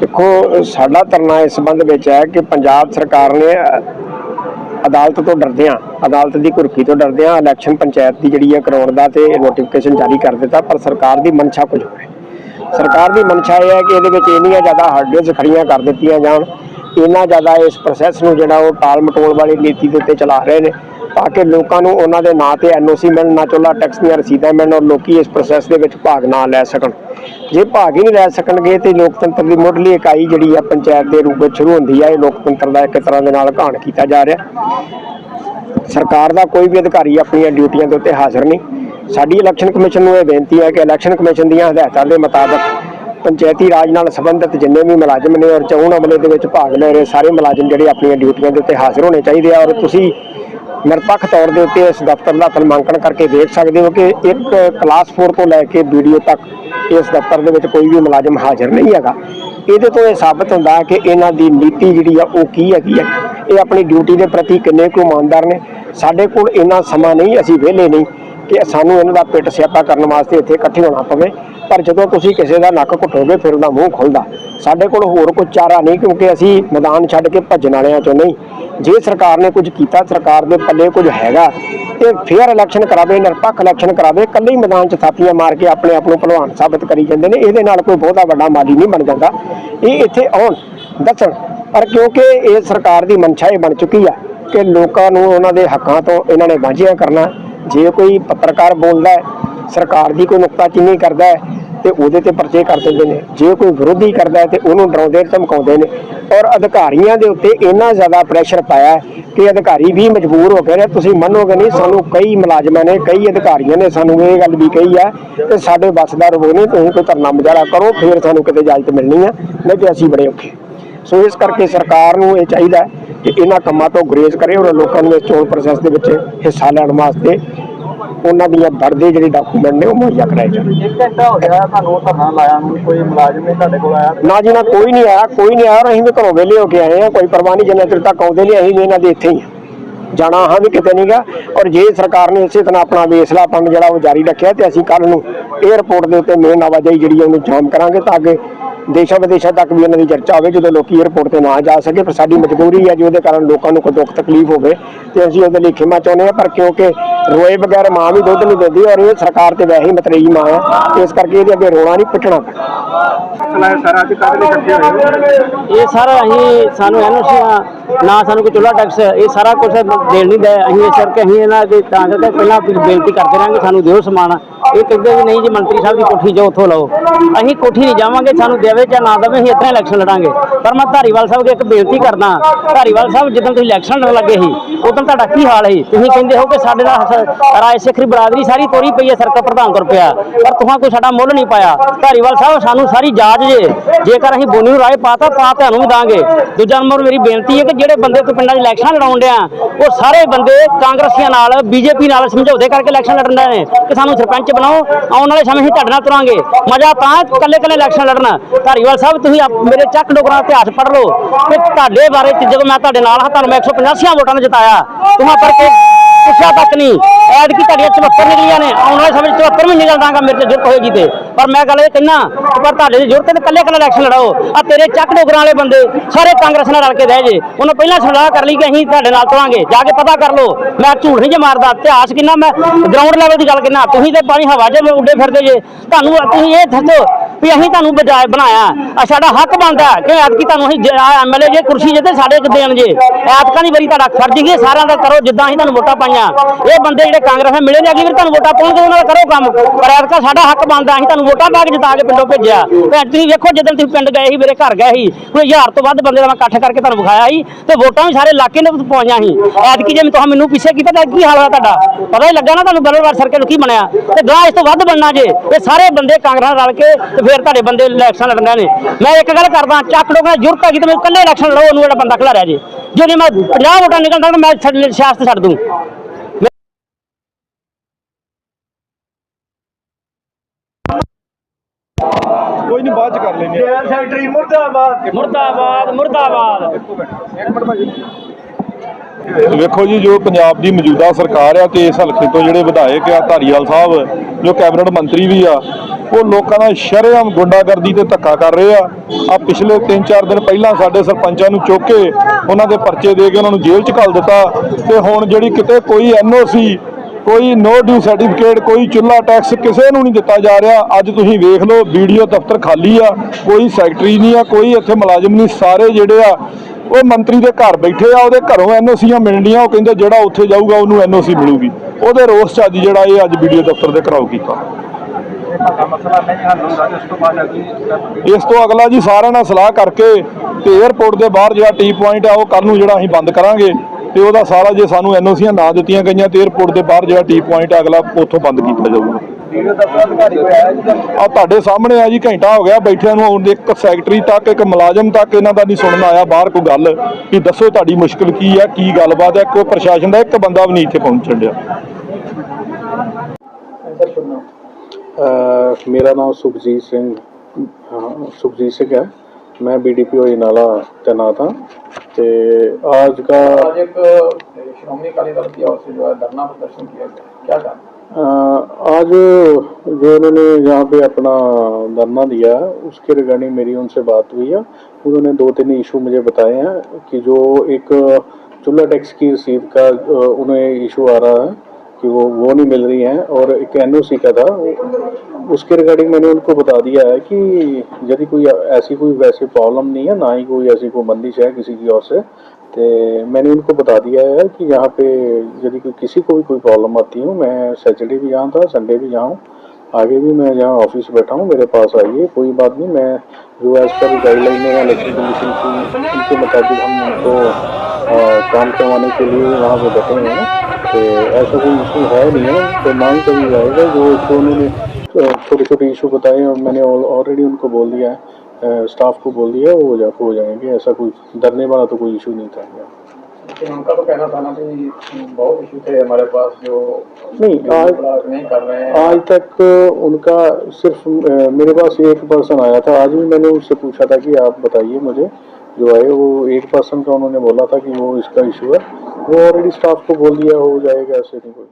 ਦੇਖੋ, ਸਾਡਾ ਧਰਨਾ ਇਸ ਸੰਬੰਧ ਵਿੱਚ ਹੈ ਕਿ ਪੰਜਾਬ ਸਰਕਾਰ ਨੇ ਅਦਾਲਤ ਤੋਂ ਡਰਦਿਆਂ, ਅਦਾਲਤ ਦੀ ਕੁਰਕੀ ਤੋਂ ਡਰਦਿਆਂ ਇਲੈਕਸ਼ਨ ਪੰਚਾਇਤ ਦੀ ਜਿਹੜੀ ਹੈ ਕਰਾਉਣ ਦਾ ਤੇ ਨੋਟੀਫਿਕੇਸ਼ਨ ਜਾਰੀ ਕਰ ਦਿੱਤਾ, ਪਰ ਸਰਕਾਰ ਦੀ ਮਨਸ਼ਾ ਕੁਝ ਹੋਰ ਹੈ ਸਰਕਾਰ ਦੀ ਮਨਸ਼ਾ ਇਹ ਹੈ ਕਿ ਇਹਦੇ ਵਿੱਚ ਇੰਨੀਆਂ ਜ਼ਿਆਦਾ ਹਰਡਲਸ ਖੜੀਆਂ ਕਰ ਦਿੱਤੀਆਂ ਜਾਣ, ਇੰਨਾ ਜ਼ਿਆਦਾ ਇਸ ਪ੍ਰੋਸੈਸ ਨੂੰ ਜਿਹੜਾ ਉਹ ਟਾਲ ਮਟੋਲ ਵਾਲੀ ਨੀਤੀ ਦੇ ਉੱਤੇ ਚਲਾ ਰਹੇ ਨੇ। ਤਾਂ ਕਿ ਲੋਕਾਂ ਨੂੰ ਉਹਨਾਂ ਦੇ ਨਾਂ ਤੇ ਐਨਓਸੀ ਮਿਲਣ, ਨਾ ਚੋਲਾ ਟੈਕਸ ਦੀਆਂ ਰਸੀਦਾਂ ਮਿਲਣ ਔਰ ਲੋਕੀ ਇਸ ਪ੍ਰੋਸੈਸ ਦੇ ਵਿੱਚ ਭਾਗ ਨਾ ਲੈ ਸਕਣ। ਜੇ ਭਾਗ ਹੀ ਨਹੀਂ ਲੈ ਸਕਣਗੇ ਤੇ ਲੋਕਤੰਤਰ ਦੀ ਮੁੱਢਲੀ ਇਕਾਈ ਜਿਹੜੀ ਆ ਪੰਚਾਇਤ ਦੇ ਰੂਪ ਵਿੱਚ ਸ਼ੁਰੂ ਹੁੰਦੀ ਆ, ਇਹ ਲੋਕਤੰਤਰ ਦਾ ਇੱਕ ਤਰ੍ਹਾਂ ਦੇ ਨਾਲ ਘਾਣ ਕੀਤਾ ਜਾ ਰਿਹਾ। ਸਰਕਾਰ ਦਾ ਕੋਈ ਵੀ ਅਧਿਕਾਰੀ ਆਪਣੀਆਂ ਡਿਊਟੀਆਂ ਦੇ ਉੱਤੇ ਹਾਜ਼ਰ ਨਹੀਂ। ਸਾਡੀ ਇਲੈਕਸ਼ਨ ਕਮਿਸ਼ਨ ਨੂੰ ਇਹ ਬੇਨਤੀ ਹੈ ਕਿ ਇਲੈਕਸ਼ਨ ਕਮਿਸ਼ਨ ਦੀਆਂ ਹਦਾਇਤਾਂ ਦੇ ਮੁਤਾਬਕ ਪੰਚਾਇਤੀ ਰਾਜ ਨਾਲ ਸੰਬੰਧਿਤ ਜਿੰਨੇ ਵੀ ਮੁਲਾਜ਼ਮ ਨੇ ਔਰ ਚੋਣ ਅਮਲੇ ਦੇ ਵਿੱਚ ਭਾਗ ਲੈ ਰਹੇ ਸਾਰੇ ਮੁਲਾਜ਼ਮ ਜਿਹੜੇ ਆਪਣੀਆਂ ਡਿਊਟੀਆਂ ਦੇ ਉੱਤੇ ਹਾਜ਼ਰ ਹੋਣੇ ਚਾਹੀਦੇ ਆ ਔਰ ਤੁਸੀਂ ਨਿਰਪੱਖ ਤੌਰ ਦੇ ਉੱਤੇ ਇਸ ਦਫ਼ਤਰ ਦਾ ਫਿਲਮਾਂਕਣ ਕਰਕੇ ਦੇਖ ਸਕਦੇ ਹੋ ਕਿ ਇੱਕ ਕਲਾਸ 4 ਤੋਂ ਲੈ ਕੇ ਵੀਡੀਓ ਤੱਕ ਇਸ ਦਫ਼ਤਰ ਦੇ ਵਿੱਚ ਕੋਈ ਵੀ ਮੁਲਾਜ਼ਮ ਹਾਜ਼ਰ ਨਹੀਂ ਹੈਗਾ। ਇਹਦੇ ਤੋਂ ਇਹ ਸਾਬਤ ਹੁੰਦਾ ਕਿ ਇਹਨਾਂ ਦੀ ਨੀਤੀ ਜਿਹੜੀ ਆ, ਉਹ ਕੀ ਹੈਗੀ ਹੈ ਇਹ ਆਪਣੀ ਡਿਊਟੀ ਦੇ ਪ੍ਰਤੀ ਕਿੰਨੇ ਕੁ ਇਮਾਨਦਾਰ ਨੇ? ਸਾਡੇ ਕੋਲ ਇੰਨਾ ਸਮਾਂ ਨਹੀਂ, ਅਸੀਂ ਵਿਹਲੇ ਨਹੀਂ। ਕਿ ਸਾਨੂੰ ਇਹਨਾਂ ਦਾ ਪਿੱਟ ਸਿਆਪਾ ਕਰਨ ਵਾਸਤੇ ਇੱਥੇ ਇਕੱਠੇ ਹੋਣਾ ਪਵੇ। ਪਰ ਜਦੋਂ ਤੁਸੀਂ ਕਿਸੇ ਦਾ ਨੱਕ ਘੁੱਟੋਗੇ, ਫਿਰ ਉਹਦਾ ਮੂੰਹ ਖੁੱਲਦਾ। ਸਾਡੇ ਕੋਲ ਹੋਰ ਕੋਈ ਚਾਰਾ ਨਹੀਂ, ਕਿਉਂਕਿ ਅਸੀਂ ਮੈਦਾਨ ਛੱਡ ਕੇ ਭੱਜਣ ਵਾਲਿਆਂ ਚੋਂ ਨਹੀਂ। ਜੇ ਸਰਕਾਰ ਨੇ ਕੁਝ ਕੀਤਾ, ਸਰਕਾਰ ਦੇ ਪੱਲੇ ਕੁਝ ਹੈਗਾ। ਤੇ ਫੇਅਰ ਇਲੈਕਸ਼ਨ ਕਰਾਵੇ, ਨਿਰਪੱਖ ਇਲੈਕਸ਼ਨ ਕਰਾਵੇ, ਇਕੱਲੇ ਹੀ ਮੈਦਾਨ 'ਚ ਥਾਪੀਆਂ ਮਾਰ ਕੇ ਆਪਣੇ ਆਪ ਨੂੰ ਭਲਵਾਨ ਸਾਬਤ ਕਰੀ ਜਾਂਦੇ ਨੇ। ਇਹਦੇ ਨਾਲ ਕੋਈ ਬਹੁਤਾ ਵੱਡਾ ਮਾਲੀ ਨਹੀਂ ਬਣ ਜਾਂਦਾ। ਇਹ ਇੱਥੇ ਆਉਣ, ਦੱਸਣ। ਪਰ ਕਿਉਂਕਿ ਇਹ ਸਰਕਾਰ ਦੀ ਮਨਸ਼ਾ ਇਹ ਬਣ ਚੁੱਕੀ ਆ ਕਿ ਲੋਕਾਂ ਨੂੰ ਉਹਨਾਂ ਦੇ ਹੱਕਾਂ ਤੋਂ ਇਹਨਾਂ ਨੇ ਵਾਂਝਿਆ ਕਰਨਾ। ਜੇ ਕੋਈ ਪੱਤਰਕਾਰ ਬੋਲਦਾ ਹੈ, ਸਰਕਾਰ ਦੀ ਕੋਈ ਨੁਕਤਾਚੀਨੀ ਕਰਦਾ ਹੈ, ਤੇ ਉਹਦੇ ਤੇ ਪਰਚੇ ਕਰ ਦਿੰਦੇ ਨੇ। ਜੇ ਕੋਈ ਵਿਰੋਧੀ ਕਰਦਾ ਹੈ, ਤੇ ਉਹਨੂੰ ਡਰਾਉਂਦੇ, ਧਮਕਾਉਂਦੇ ਨੇ। ਔਰ ਅਧਿਕਾਰੀਆਂ ਦੇ ਉੱਤੇ ਇੰਨਾ ਜ਼ਿਆਦਾ ਪ੍ਰੈਸ਼ਰ ਪਾਇਆ ਕਿ ਅਧਿਕਾਰੀ ਵੀ ਮਜਬੂਰ ਹੋ ਗਏ ਨੇ। ਤੁਸੀਂ ਮੰਨੋਗੇ ਨਹੀਂ, ਸਾਨੂੰ ਕਈ ਮੁਲਾਜ਼ਮਾਂ ਨੇ, ਕਈ ਅਧਿਕਾਰੀਆਂ ਨੇ ਸਾਨੂੰ ਇਹ ਗੱਲ ਵੀ ਕਹੀ ਹੈ ਕਿ ਸਾਡੇ ਬੱਸ ਦਾ ਰੋਗ ਨਹੀਂ, ਤੁਸੀਂ ਕੋਈ ਧਰਨਾ ਮੁਜ਼ਾਹਰਾ ਕਰੋ, ਫਿਰ ਸਾਨੂੰ ਕਿਤੇ ਇਜਾਜ਼ਤ ਮਿਲਣੀ ਹੈ, ਨਹੀਂ ਤੇ ਅਸੀਂ ਬੜੇ ਔਖੇ। ਸੋ ਇਸ ਕਰਕੇ ਸਰਕਾਰ ਨੂੰ ਇਹ ਚਾਹੀਦਾ ਕਿ ਇਹਨਾਂ ਕੰਮਾਂ ਤੋਂ ਗੁਰੇਜ਼ ਕਰੇ ਔਰ ਲੋਕਾਂ ਨੂੰ ਇਸ ਚੋਣ ਪ੍ਰੋਸੈਸ ਦੇ ਵਿੱਚ ਹਿੱਸਾ ਲੈਣ ਵਾਸਤੇ ਉਹਨਾਂ ਦੀਆਂ ਬਣਦੇ ਜਿਹੜੇ ਡਾਕੂਮੈਂਟ ਨੇ ਉਹ ਮੁਹੱਈਆ ਕਰਾਏ ਜਾਣ ਇੱਕ ਘੰਟਾ ਹੋ ਗਿਆ ਤੁਹਾਨੂੰ ਧਰਨਾ ਲਾਇਆ ਨੂੰ ਕੋਈ ਮੁਲਾਜ਼ਮ ਨਹੀਂ ਤੁਹਾਡੇ ਕੋਲ ਆਇਆ ਨਾ ਜੀ ਨਾ ਕੋਈ ਨਹੀਂ ਆਇਆ ਕੋਈ ਨਹੀਂ ਆਇਆ ਔਰ ਅਸੀਂ ਵੀ ਘਰੋਂ ਵਿਹਲੇ ਹੋ ਕੇ ਆਏ ਆ ਕੋਈ ਪਰਵਾਹ ਨਹੀਂ ਜਿੰਨਾ ਚਿਰ ਤੱਕ ਆਉਂਦੇ ਨਹੀਂ ਅਸੀਂ ਵੀ ਇਹਨਾਂ ਦੇ ਇੱਥੇ ਹੀ। ਜਾਣਾ ਹਾਂ ਵੀ ਕਿਤੇ ਨਹੀਂਗਾ ਔਰ ਜੇ ਸਰਕਾਰ ਨੇ ਇਸੇ ਤਰ੍ਹਾਂ ਆਪਣਾ ਵੇਸਲਾਪਣ ਜਿਹੜਾ ਉਹ ਜਾਰੀ ਰੱਖਿਆ ਤੇ ਅਸੀਂ ਕੱਲ ਨੂੰ 에ਅਰਪੋਰਟ ਦੇ ਉੱਤੇ ਮੇਨ ਆਵਾਜਾਈ ਜਿਹੜੀ ਉਹਨੂੰ ਜਾਮ ਕਰਾਂਗੇ ਤਾਂ ਕਿ ਦੇਸ਼ਾਂ ਵਿਦੇਸ਼ਾਂ ਤੱਕ ਵੀ ਇਹਨਾਂ ਦੀ ਚਰਚਾ ਹੋਵੇ, ਜਦੋਂ ਲੋਕੀ 에ਅਰਪੋਰਟ ਤੇ ਨਾ ਜਾ ਸਕੇ, ਪਰ ਸਾਡੀ ਮਜਬੂਰੀ ਹੈ ਜੀ, ਉਹਦੇ ਕਾਰਨ ਲੋਕਾਂ ਨੂੰ ਕੋਈ ਦੁੱਖ ਤਕਲੀਫ ਹੋਵੇ, ਤੇ ਅਸੀਂ ਉਹਦੇ ਲਈ ਖਿਮਾ ਚਾਹੁੰਦੇ ਹਾਂ, ਪਰ ਕਿਉਂਕਿ ਰੋਏ ਬਗੈਰ ਮਾਂ ਵੀ ਦੁੱਧ ਨਹੀਂ ਦਿੰਦੀ ਔਰ ਇਹ ਸਰਕਾਰ ਤੇ ਵੈਸੇ ਹੀ ਮਤਰੇਈ ਮਾਂ ਹੈ, ਇਸ ਕਰਕੇ ਇਹਦੇ ਅੱਗੇ ਰੋਣਾ ਨਹੀਂ ਪਿੱਟਣਾ। ਪੈਣਾ ਇਹ ਸਾਰਾ ਅਸੀਂ, ਸਾਨੂੰ ਐਨਓਸੀਆਂ ਨਾ ਸਾਨੂੰ ਕੋਈ ਚੁੱਲਾ ਟੈਕਸ, ਇਹ ਸਾਰਾ ਕੁਝ ਦੇਣ ਨਹੀਂ ਦੇ, ਅਸੀਂ ਇਸ ਕਰਕੇ ਅਸੀਂ ਇਹਨਾਂ ਦੇ ਤਾਂ ਕਰਕੇ ਪਹਿਲਾਂ ਵੀ ਬੇਨਤੀ ਕਰਦੇ ਰਹਾਂਗੇ, ਸਾਨੂੰ ਦਿਓ ਸਮਾਨ। ਇਹ ਕਹਿੰਦੇ ਵੀ ਨਹੀਂ ਜੀ, ਮੰਤਰੀ ਸਾਹਿਬ ਦੀ ਕੋਠੀ ਜੋ ਉੱਥੋਂ ਲਓ। ਅਸੀਂ ਕੋਠੀ ਨਹੀਂ ਜਾਵਾਂਗੇ, ਸਾਨੂੰ ਦੇਵੇ ਜਾਂ ਨਾ ਦੇਵੇ, ਅਸੀਂ ਇੱਥੇ ਇਲੈਕਸ਼ਨ ਲੜਾਂਗੇ। ਪਰ ਮੈਂ ਧਾਰੀਵਾਲ ਸਾਹਿਬ ਅੱਗੇ ਇੱਕ ਬੇਨਤੀ ਕਰਦਾ ਧਾਰੀਵਾਲ ਸਾਹਿਬ, ਜਦੋਂ ਤੁਸੀਂ ਇਲੈਕਸ਼ਨ ਲੜਨ ਲੱਗੇ ਸੀ, ਉਦੋਂ ਤੁਹਾਡਾ ਕੀ ਹਾਲ ਸੀ? ਤੁਸੀਂ ਕਹਿੰਦੇ ਹੋ ਕਿ ਸਾਡੇ ਨਾਲ ਸ- ਰਾਏ ਸਿੱਖਰੀ ਬਰਾਦਰੀ ਸਾਰੀ ਤੋਰੀ ਪਈ ਹੈ ਸਰਕਲ ਪ੍ਰਧਾਨ ਤੁਰ ਪਿਆ। ਪਰ ਤੁਹਾਂ ਕੋਈ ਸਾਡਾ ਮੁੱਲ ਨਹੀਂ ਪਾਇਆ। ਧਾਰੀਵਾਲ ਸਾਹਿਬ, ਸਾਨੂੰ ਸਾਰੀ ਜਾਚ ਜੇ। ਜੇਕਰ ਅਸੀਂ ਬੋਨੀ ਨੂੰ ਰਾਏ ਪਾਤਾ, ਤਾਂ ਤੁਹਾਨੂੰ ਵੀ ਦਾਂਗੇ। ਦੂਜਾ ਨੰਬਰ, ਮੇਰੀ ਬੇਨਤੀ ਹੈ ਕਿ ਜਿਹੜੇ ਬੰਦੇ ਕੋਈ ਪਿੰਡਾਂ 'ਚ ਇਲੈਕਸ਼ਨ ਲੜਾਉਣ ਡਿਆ, ਉਹ ਸਾਰੇ ਬੰਦੇ ਕਾਂਗਰਸੀਆਂ ਨਾਲ, ਬੀਜੇਪੀ ਨਾਲ ਸਮਝੌਤੇ ਕਰਕੇ ਇਲੈਕਸ਼ਨ ਲੜਨ ਡਏ ਨੇ ਕਿ ਸਾਨੂੰ ਸਰਪੰਚ ਬਣਾਓ ਆਉਣ ਵਾਲੇ ਸਮੇਂ ਅਸੀਂ ਤੁਹਾਡੇ ਨਾਲ ਤੁਰਾਂਗੇ। ਮਜ਼ਾ ਤਾਂ ਕੱਲੇ ਕੱਲੇ ਇਲੈਕਸ਼ਨ ਲੜਨਾ। ਧਾਰੀਵਾਲ ਸਾਹਿਬ, ਤੁਸੀਂ ਮੇਰੇ ਚੱਕ ਡੋਗਰਾ ਦਾ ਇਤਿਹਾਸ ਪੜ੍ਹ ਲਓ। ਤੇ ਤੁਹਾਡੇ ਬਾਰੇ 'ਚ ਜਦੋਂ ਮੈਂ ਤੁਹਾਡੇ ਨਾਲ ਹਾਂ, ਤੁਹਾਨੂੰ ਮੈਂ 185 ਵੋਟਾਂ ਨਾਲ ਜਿਤਾਇਆ। ਤੁਹਾਂ ਪਰ ਪੁੱਛਿਆ ਤੱਕ ਨਹੀਂ। ਐਡ ਕੀ ਤੁਹਾਡੀਆਂ 74 ਨਿਕਲੀਆਂ ਨੇ। ਆਉਣ ਵਾਲੇ ਸਮੇਂ 'ਚ 74 ਵੀ ਨਿਕਲ ਦਾਂਗਾ ਮੇਰੇ ਤੇ ਜ਼ਰੂਰਤ ਹੋਏਗੀ ਤੇ। ਪਰ ਮੈਂ ਗੱਲ ਇਹ ਕਹਿਣਾ ਕਿ ਪਰ ਤੁਹਾਡੇ ਦੀ ਜ਼ਰੂਰਤ ਹੈ ਤੇ ਕੱਲੇ ਕੱਲੇ ਇਲੈਕਸ਼ਨ ਲੜਾਓ। ਆ ਤੇਰੇ ਚੱਕ ਡੋਗਰਾਂ ਵਾਲੇ ਬੰਦੇ, ਸਾਰੇ ਕਾਂਗਰਸ ਨਾਲ ਰਲ ਕੇ ਰਹਿ ਜੇ। ਉਹਨਾਂ ਪਹਿਲਾਂ ਸਲਾਹ ਕਰ ਲਈ ਕਿ ਅਸੀਂ ਤੁਹਾਡੇ ਨਾਲ ਤੁਰਾਂਗੇ। ਜਾ ਕੇ ਪਤਾ ਕਰ ਲਓ। ਮੈਂ ਝੂਠ ਨਹੀਂ ਜੇ ਮਾਰਦਾ। ਇਤਿਹਾਸ ਕਿੰਨਾ ਮੈਂ ਗਰਾਊਂਡ ਲੈਵਲ ਦੀ ਗੱਲ ਕਹਿਣਾ ਤੁਸੀਂ ਤੇ ਪਾਣੀ ਹਵਾ 'ਚ ਉੱਡੇ ਫਿਰਦੇ ਜੇ। ਤੁਹਾਨੂੰ, ਤੁਸੀਂ ਇਹ ਦੱਸੋ ਵੀ ਅਸੀਂ ਤੁਹਾਨੂੰ ਬਜਾਏ ਬਣਾਇਆ। ਆ ਸਾਡਾ ਹੱਕ ਬਣਦਾ ਕਿ ਐਤਕੀ ਤੁਹਾਨੂੰ ਅਸੀਂ ਐਮਐਲਏ ਜੇ, ਕੁਰਸੀ ਜਿੱਤੇ ਸਾਡੇ ਕਿ ਦੇਣ ਜੇ, ਐਤਕਾਂ ਦੀ ਵਾਰੀ ਤੁਹਾਡਾ ਫਰਜ਼ ਹੀ ਸਾਰਿਆਂ ਦਾ ਕਰੋ ਜਿੱਦਾਂ ਅਸੀਂ ਤੁਹਾਨੂੰ ਵੋਟਾਂ ਪਾਈਆਂ। ਇਹ ਬੰਦੇ ਜਿਹੜੇ ਕਾਂਗਰਸ ਨਾਲ ਮਿਲੇ ਨੇ, ਅਗਲੀ ਵਾਰ ਤੁਹਾਨੂੰ ਵੋਟਾਂ ਪਾਉਣਗੇ, ਉਹਨਾਂ ਦਾ ਕਰੋ ਕੰਮ। ਪਰ ਐਤਕਾਂ ਸਾਡਾ ਹੱਕ ਬਣਦਾ ਅਸੀਂ ਤੁਹਾਨੂੰ ਵੋਟਾਂ ਪਾ ਕੇ ਜਿਤਾ ਕੇ ਪਿੰਡੋਂ ਭੇਜਿਆ। ਭੈਣ ਤੁਸੀਂ ਵੇਖੋ ਜਦੋਂ ਤੁਸੀਂ ਪਿੰਡ ਗਏ ਸੀ, ਮੇਰੇ ਘਰ ਗਏ ਸੀ, ਕੋਈ ਹਜ਼ਾਰ ਤੋਂ ਵੱਧ ਬੰਦੇ ਦਾ ਮੈਂ ਇਕੱਠ ਕਰਕੇ ਤੁਹਾਨੂੰ ਵਿਖਾਇਆ ਸੀ, ਤੇ ਵੋਟਾਂ ਵੀ ਸਾਰੇ ਇਲਾਕੇ ਨੇ ਪਵਾਈਆਂ ਸੀ। ਐਤਕੀ ਜੇ ਮੈਂ ਤੁਹਾਨੂੰ ਮੈਨੂੰ ਪਿੱਛੇ ਕੀਤਾ ਤਾਂ ਕੀ ਹਾਲ ਹੋਇਆ ਤੁਹਾਡਾ? ਪਤਾ ਹੀ ਲੱਗਾ ਨਾ ਤੁਹਾਨੂੰ ਬਲਵਾਰ ਸਰਕੇ ਨੂੰ ਕੀ ਬਣਿਆ? ਤੇ ਗਾਂ ਇਸ ਤੋਂ ਵੱਧ ਬਣਨਾ ਜੇ, ਇਹ ਸਾਰੇ ਬੰਦੇ ਕਾਂਗਰਸ ਰਲ ਕੇ ਤੇ ਫਿਰ ਤੁਹਾਡੇ ਬੰਦੇ ਇਲੈਕਸ਼ਨ ਲੜਦੇ ਨੇ। ਮੈਂ ਇੱਕ ਗੱਲ ਕਰਦਾ ਚੱਕ ਲੋਕਾਂ ਦੀ ਜ਼ਰੂਰਤ ਹੈਗੀ ਤੇ ਮੈਂ ਇਕੱਲੇ ਇਲੈਕਸ਼ਨ ਲੜੋ ਉਹਨੂੰ ਜਿਹੜਾ ਬੰਦਾ ਖਿਲਾਰਿਆ ਜੇ। ਜੇ ਨਹੀਂ ਮੈਂ 50 ਵੋਟਾਂ ਨਿਕਲਦਾ ਤਾਂ ਮੈਂ ਛੱਡ- ਸਿਆਸਤ ਛੱਡ ਦੂੰ। ਕੋਈ ਨਹੀਂ ਬਾਅਦ ਚ ਕਰ ਲੈਂਦੇ ਜੇਲ੍ਹ ਸੈਕਟਰੀ ਮੁਰਦਾਬਾਦ। ਮੁਰਦਾਬਾਦ ਮੁਰਦਾਬਾਦ। ਇੱਕ ਮਿੰਟ ਭਾਜੀ ਵੇਖੋ ਜੀ ਜੋ ਪੰਜਾਬ ਦੀ ਮੌਜੂਦਾ ਸਰਕਾਰ ਆ ਤੇ ਇਸ ਹਲਕੇ ਤੋਂ ਜਿਹੜੇ ਵਿਧਾਇਕ ਆ ਧਾਰੀਵਾਲ ਸਾਹਿਬ ਜੋ ਕੈਬਨਿਟ ਮੰਤਰੀ ਵੀ ਆ, ਉਹ ਲੋਕਾਂ ਨਾਲ ਸ਼ਰੇਆਮ ਗੁੰਡਾਗਰਦੀ ਤੇ ਧੱਕਾ ਕਰ ਰਹੇ ਆ। ਆ ਪਿਛਲੇ 3-4 ਦਿਨ ਪਹਿਲਾਂ ਸਾਡੇ ਸਰਪੰਚਾਂ ਨੂੰ ਚੁੱਕ ਕੇ ਉਹਨਾਂ ਦੇ ਪਰਚੇ ਦੇ ਕੇ ਉਹਨਾਂ ਨੂੰ ਜੇਲ੍ਹ 'ਚ ਘੱਲ ਦਿੱਤਾ। ਤੇ ਹੁਣ ਜਿਹੜੀ ਕਿਤੇ ਕੋਈ ਐਨਓਸੀ, ਕੋਈ ਨੋ ਡਿਊ ਸਰਟੀਫਿਕੇਟ, ਕੋਈ ਚੁੱਲਾ ਟੈਕਸ ਕਿਸੇ ਨੂੰ ਨਹੀਂ ਦਿੱਤਾ ਜਾ ਰਿਹਾ। ਅੱਜ ਤੁਸੀਂ ਵੇਖ ਲਓ, ਵੀਡੀਓ ਦਫ਼ਤਰ ਖਾਲੀ ਆ, ਕੋਈ ਸੈਕਟਰੀ ਨਹੀਂ ਆ, ਕੋਈ ਇੱਥੇ ਮੁਲਾਜ਼ਮ ਨਹੀਂ, ਸਾਰੇ ਜਿਹੜੇ ਆ, ਉਹ ਮੰਤਰੀ ਦੇ ਘਰ ਬੈਠੇ ਆ, ਉਹਦੇ ਘਰੋਂ ਐਨਓਸੀਆਂ ਮਿਲਣੀਆਂ, ਉਹ ਕਹਿੰਦੇ ਜਿਹੜਾ ਉੱਥੇ ਜਾਊਗਾ, ਉਹਨੂੰ ਐਨਓਸੀ ਮਿਲੂਗੀ। ਉਹਦੇ ਰੋਸ 'ਚ ਅੱਜ ਜਿਹੜਾ ਇਹ ਅੱਜ ਵੀਡੀਓ ਦਫ਼ਤਰ ਦੇ ਘਰਾਓ ਕੀਤਾ। ਇਸ ਤੋਂ ਅਗਲਾ ਜੀ ਸਾਰਿਆਂ ਨਾਲ ਸਲਾਹ ਕਰਕੇ ਤੇ 에ਅਰਪੋਰਟ ਦੇ ਬਾਹਰ ਜਿਹੜਾ ਟੀ ਪੁਆਇੰਟ ਆ, ਉਹ ਕੱਲ ਨੂੰ ਜਿਹੜਾ ਅਸੀਂ ਬੰਦ ਕਰਾਂਗੇ ਤੇ ਉਹਦਾ ਸਾਰਾ ਜੇ ਸਾਨੂੰ ਐਨਓਸੀਆਂ ਨਾ ਦਿੱਤੀਆਂ ਗਈਆਂ ਤੇ 에ਅਰਪੋਰਟ ਦੇ ਬਾਹਰ ਜਿਹੜਾ ਟੀ ਪੁਆਇੰਟ ਆ, ਅਗਲਾ ਉੱਥੋਂ ਬੰਦ ਕੀਤਾ ਜਾਊਗਾ। ਆ ਤੁਹਾਡੇ ਸਾਹਮਣੇ ਆ ਜੀ, ਘੰਟਾ ਹੋ ਗਿਆ ਬੈਠਿਆਂ ਨੂੰ ਆਉਣ ਇੱਕ ਸੈਕਟਰੀ ਤੱਕ, ਇੱਕ ਮੁਲਾਜ਼ਮ ਤੱਕ ਇਹਨਾਂ ਦਾ ਨਹੀਂ ਸੁਣਨ ਆਇਆ ਬਾਹਰ ਕੋਈ ਗੱਲ, ਵੀ ਦੱਸੋ ਤੁਹਾਡੀ ਮੁਸ਼ਕਲ ਕੀ ਹੈ ਕੀ ਗੱਲਬਾਤ ਹੈ ਕੋਈ ਪ੍ਰਸ਼ਾਸਨ ਦਾ ਇੱਕ ਬੰਦਾ ਵੀ ਨਹੀਂ ਇੱਥੇ ਪਹੁੰਚਣ ਡਿਆ। ਅਹ ਮੇਰਾ ਨਾਮ ਸੁਖਜੀਤ ਸਿੰਘ ਹਾਂ ਸੁਖਜੀਤ ਸਿੰਘ ਹੈ मैं बीडीपी इनाला तैनात हाँ तो आज का आज एक श्रोमणी अकाली दल की ओर से जो है धरना प्रदर्शन किया गया क्या कहना अह, आज जो उन्होंने यहाँ पे अपना धरना दिया है उसके रिगार्डिंग मेरी उनसे बात हुई है उन्होंने दो तीन इशू मुझे बताए हैं कि जो एक चूल्हा टैक्स की रसीद का अह, उन्हें इशू आ रहा है کہ وہ وہ نہیں مل رہی ہیں اور ایک این او سی کا تھا۔ اس کے ریگارڈنگ میں نے ان کو بتا دیا ہے کہ یعنی کوئی ایسی کوئی ویسی پرابلم نہیں ہے، نہ ہی کوئی ایسی کوئی بندش ہے کسی کی اور سے۔ تو میں نے ان کو بتا دیا ہے کہ یہاں پہ یعنی کوئی کسی کو بھی کوئی پرابلم آتی ہوں میں سیٹرڈے بھی جہاں تھا سنڈے بھی جاؤں ہوں۔ آگے بھی میں جہاں آفس بیٹھا ہوں، میرے پاس آئیے، کوئی بات نہیں۔ میں جو ایز پر گائیڈ لائن ہے الیکشن کمیشن کی ان کے مطابق ہم ان کو کام کروانے کے لیے وہاں پہ بیٹھے ہیں۔ کہ ایسا کوئی ایشو ہے نہیں ہے۔ تو مانگ تو نہیں جائے گا۔ جو اس کو انہوں نے چھوٹے چھوٹے ایشو بتائے اور میں نے آلریڈی ان کو بول دیا ہے۔ اسٹاف کو بول دیا وہ جا ہو جائیں گے۔ ایسا کوئی ڈرنے والا تو کوئی ایشو نہیں تھا۔ ان کا تو کہنا تھا نا کہ بہت ایشو تھے ہمارے پاس جو نہیں نہیں کر رہے ہیں۔ آج تک ان کا صرف میرے پاس ایک پرسن آیا تھا۔ آج بھی میں نے اس سے پوچھا تھا کہ آپ بتائیے مجھے۔ जो आए वो एक पर्सन का उन्होंने बोला था कि वो इसका इशू है वो ऑलरेडी स्टाफ को बोल दिया हो जाएगा ऐसे नहीं कोई